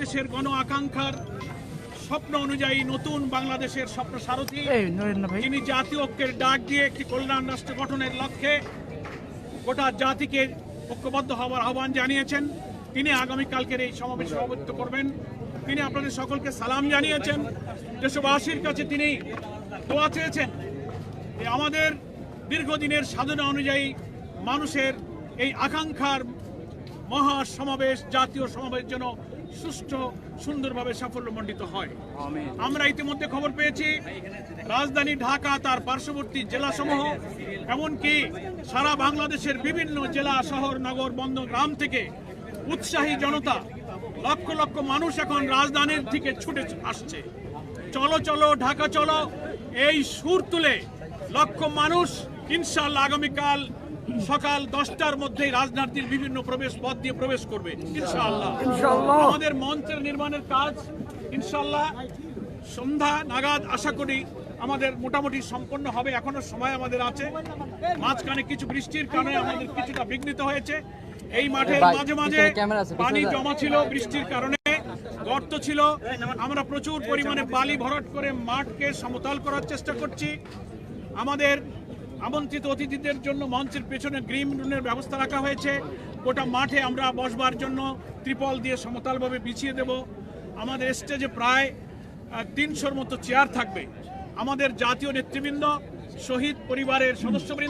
দেশের গণ আকাঙ্ক্ষার স্বপ্ন অনুযায়ী নতুন বাংলাদেশের স্বপ্ন সারথী। যিনি জাতীয় ঐক্যের ডাক দিয়ে একটি কল্যাণ রাষ্ট্র গঠনের লক্ষ্যে গোটা জাতিকে ঐক্যবদ্ধ হওয়ার আহ্বান জানিয়েছেন। তিনি আগামীকালকের এই সমাবেশ সভাপতিত্ব করবেন। তিনি আপনাদের সকলকে সালাম জানিয়েছেন। দেশবাসীর কাছে তিনি দোয়া চেয়েছেন আমাদের দীর্ঘদিনের সাধনা অনুযায়ী মানুষের এই আকাঙ্ক্ষার মহা সমাবেশ জাতীয় সমাবেশ যেন সুষ্ঠু সুন্দরভাবে সাফল্যমণ্ডিত হয়। আমরা ইতিমধ্যে খবর পেয়েছি রাজধানী ঢাকা তার পার্শ্ববর্তী জেলাসমূহ এমনকি সারা বাংলাদেশের বিভিন্ন জেলা শহর নগর বন্দর গ্রাম থেকে উৎসাহী জনতা লক্ষ লক্ষ মানুষ এখন রাজধানীর দিকে ছুটে আসছে। চলো চলো ঢাকা চলো এই সুর তুলে লক্ষ মানুষ ইনশাল্লাহ আগামীকাল সকাল দশটার মধ্যেই রাজধানীর বিভিন্ন প্রবেশ পথ দিয়ে প্রবেশ করবে। ইনশাআল্লাহ। ইনশাআল্লাহ। আমাদের মঞ্চের নির্মাণের কাজ ইনশাল্লাহ সন্ধ্যা নাগাদ আশা করি আমাদের মোটামুটি সম্পন্ন হবে। এখনও সময় আমাদের আছে। মাঝখানে কিছু বৃষ্টির কারণে আমাদের কিছুটা বিঘ্নিত হয়েছে। এই মাঠের মাঝে মাঝে পানি জমা ছিল বৃষ্টির কারণে গর্ত ছিল। আমরা প্রচুর পরিমাণে বালি ভরাট করে মাঠকে সমতল করার চেষ্টা করছি। আমাদের আমন্ত্রিত অতিথিদের জন্য মঞ্চের পেছনে গ্রিন রুমের ব্যবস্থা রাখা হয়েছে। গোটা মাঠে আমরা বসবার জন্য ত্রিপল দিয়ে সমতালভাবে বিছিয়ে দেব। আমাদের স্টেজে প্রায় তিনশোর মতো চেয়ার থাকবে। আমাদের জাতীয় নেতৃবৃন্দ, শহীদ পরিবারের সদস্যবৃন্দ